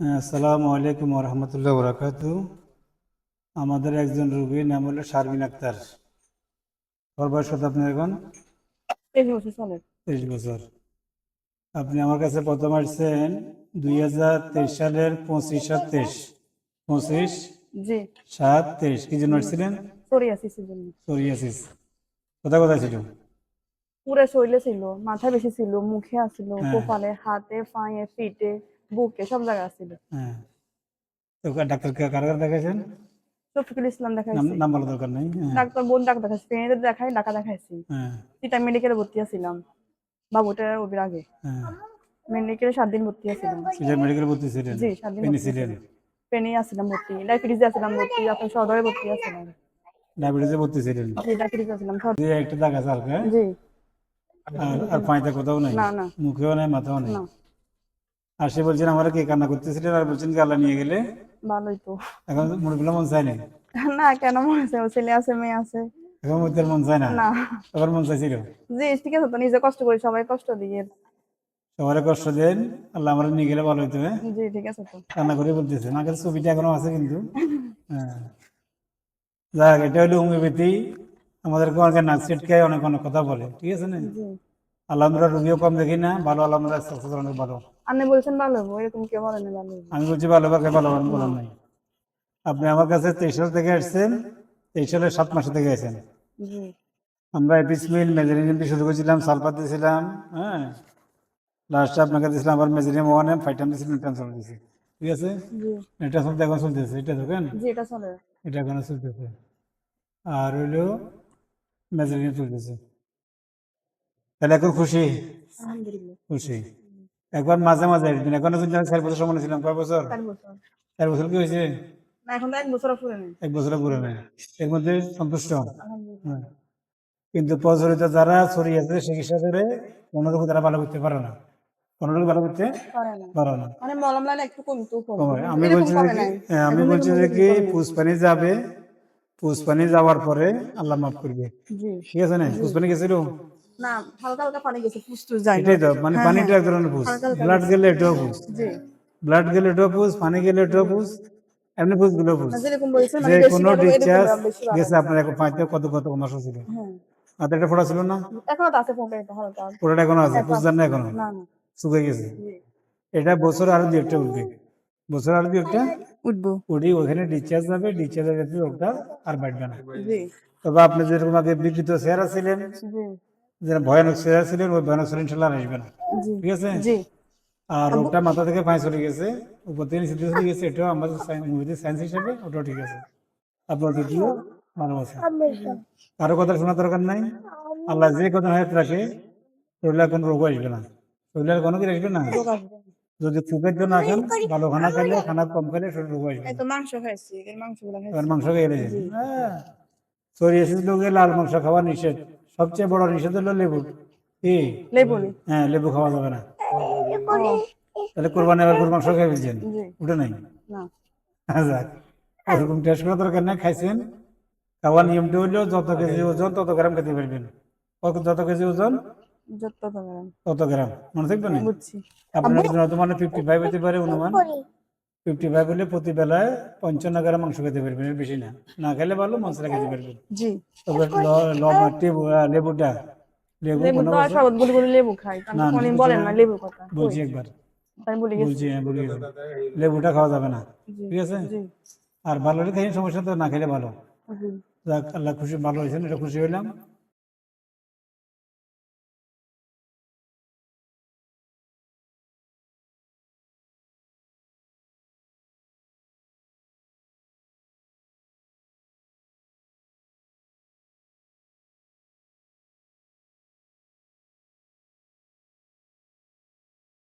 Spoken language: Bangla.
আসসালামু আলাইকুম রহমতুল্লাহ বরাকাতু আমাদের একজন রোগীর নাম হলো শারমিন আক্তার। ওর বয়স কত আপনার এখন? তেইশ বছর আপনি আমার কাছে প্রথম আসছেন দুই হাজার তেইশ সালের পঁচিশ সাত তেইশ। পঁচিশ সাত তেইশ। কি জন্য আসছিলেন? সোরিয়াসিস। কোথায় কোথায় ছিল? পুরো শরীরে ছিল মাথা বেশি ছিল মুখে আসছিল হ্যাঁ। কপালে হাতে পায়ে পিঠে বুকে সব জায়গায় আসছিল হ্যাঁ। তো কার কার দেখাইছেন? শফিকুল ইসলাম দেখাইছি। নাম দরকার নেই হ্যাঁ। ডাক্তার বোন ডাক্তার দেখাইছি পেনেতে দেখাই ঢাকা দেখাইছি। হ্যাঁ। তিতা মেডিকেলে ভর্তি আছিলাম। বাবুটার ওবির আগে। হ্যাঁ। মেডিকেলে সাত দিন ভর্তি আছিলাম। মেডিকেল ভর্তি ছিলেন? জি সাত দিন আছিলাম। ভর্তি ডায়াবেটিসে আসছিলাম ভর্তি আপনার সদরে ভর্তি আসছিলাম ডায়াবেটিসে ভর্তি ছিলেন? জি ডায়াবেটিসে আসছিলাম সদ- একটা দাগ আছে হালকা জি। আর পাঁচটা কোথাও নাই? না না। মুখেও নাই মাথাও নাই? না। আর সে বলছেন আমরা কে কান্না করতেছিলেন আর বলছেন আল্লাহ নিয়ে গেলে? ভালোই তো। এখন মুরগুলো মন চায় না না কেন মনে হচ্ছে ছেলে আছে মেয়ে আছে। এখন মুখের মন চায় না? না। সবার মন চাইছিল? জি ঠিক আছে তো নিজে কষ্ট করি সবাই কষ্ট দিয়ে সবার কষ্ট দেন আল্লাহ আমরা নিয়ে গেলে ভালো হইতো হ্যাঁ? জি ঠিক আছে তো। কান্না করে বলতেছে। না কাছে ছবিটা এখনও আছে কিন্তু। হ্যাঁ। যাক এটা হলো হোমিওপ্যাথি। আমাদেরকে অনেকে নাক ছিটকায় অনেক অনেক কথা বলে ঠিক আছে না? জি। আল্লাহ রুগীও কম দেখি না ভালো অনেক ভালো। আপনি বলছেন ভালো হব এরকম কেউ বলেন না ভালো আমি বলছি ভালো বাকে ভালো বলার নাই। আপনি আমার কাছে তেইশ সাল থেকে আসছেন তেইশ সালের সাত মাসে থেকে আসেন। জি। আমরা এপিস মিল মেজারিন দিয়ে শুরু করেছিলাম সালফার দিয়েছিলাম হ্যাঁ। লাস্টে আপনাকে দিয়েছিলাম আবার মেজারিন ওয়ানে ফাইটাম দিয়েছিলাম ট্রান্সফার দিয়েছি ঠিক আছে? এটা চলতে এখন চলতেছে এটা দেখেন এটা চলে। এটা এখন চলতেছে। আর হইল মেজারিন চলতেছে। তাহলে এখন খুশি? আলহামদুলিল্লাহ। খুশি। একবার মাঝে মাঝে একদিন। এখন যদি আমি চার বছর সময় ছিলাম কয় বছর? চার বছর। কি হয়েছে? এখন এক বছর পুরে নেই। এর মধ্যে সন্তুষ্ট। হ্যাঁ। কিন্তু প্রচলিত যারা ছড়িয়ে আছে চিকিৎসা করে কোনোরকম তারা ভালো করতে পারে না। কোনোরকম ভালো করতে পারে না। মানে আমি বলছি হ্যাঁ, আমি বলছি যে কি পুষ্পানি যাবে। পুষ্পানি যাওয়ার পরে আল্লাহ মাফ করবে। ঠিক আছে না? পুষ্পানি গেছিল? না হালকা হালকা পানি গেছে ফুসটুস যায় এটাই তো মানে পানিটা এক ধরনের পুষ ব্লাড গেলে এটাও পুষ ব্লাড গেলে এটাও পুষ পানি গেলে এটাও পুষ এমনি পুষগুলো পুষ না, যেরকম বলছেন যে মানে কোনো ডিসচার্জ গেছে আপনার এখন পাঁচটা কত কত মাস ছিল? হ্যাঁ। হাতে ছিল না? এখনও আছে ফোনটা এটা হালকা। পুরোটা এখনও আছে বুঝলেন না এখনও? না না। শুকিয়ে গেছে? এটা বছর আরও দু একটা উঠবে। বছর আরও দু একটা? উঠবো। উঠি ওখানে ডিসচার্জ যাবে ডিসচার্জ আর বাড়বে না। তবে আপনি যেরকম আগে বিকৃত চেহারা ছিলেন জি যে ভয়ানক চেহারা ছিলেন ওই ভয়ানক চেহারা ইনশাল্লাহ আর আসবে না। ঠিক আছে? জি। আর রোগটা মাথা থেকে পায়ে চলে গেছে উপর থেকে নিচে চলে গেছে এটাও আমাদের মুভিতে সায়েন্স হিসাবে ওটাও ঠিক আছে। আপনার দ্বিতীয় আছে কারও কথা শোনার দরকার নাই? আল্লাহ যে কথা হায়াত রাখে শরীরে কোনো রোগ আসবে না। শরীরে কোনো কিছু আসবে না? রোগ আসবে না। যদি ফুকের জন্য আসেন ভালো খানা খাইলে খানা কম খাইলে শরীর রোগ আসবে মাংস খাইছি মাংস খেয়ে হ্যাঁ। সোরিয়াসিস লোকে লাল মাংস খাওয়া নিষেধ। সবচেয়ে বড় নিষেধ হলো লেবু। কি? লেবু হ্যাঁ লেবু খাওয়া যাবে না। তাহলে কোরবানি আবার গরুর মাংস খেয়ে ফেলছেন? ওটা নাই? না। যাক। ওরকম টেস্ট করার দরকার নাই খাইছেন। খাওয়ার নিয়মটা হইল যত কেজি ওজন তত গ্রাম খেতে পারবেন। যত কেজি ওজন? তত গ্রাম। মনে থাকবে না? আপনার জন্য মানে ফিফটি ফাইভ হতে পারে অনুমান। ফিফটি ফাইভ হলে প্রতি বেলায় পঞ্চান্ন গ্রাম মাংস খেতে পারবেন এর বেশি না। না খেলে ভালো মশলা খেতে পারবেন জি। তবে লেবুটা। লেবু খাই। না, আপনি বলেন না। লেবু কথা। বলছি একবার। বলছি হ্যাঁ বলে। লেবুটা খাওয়া যাবে না। ঠিক আছে? আর ভালো হলে খাই সমস্যা তো না খেলে ভালো। যাক আল্লাহ খুশি ভালো হয়েছেন এটা খুশি হইলাম।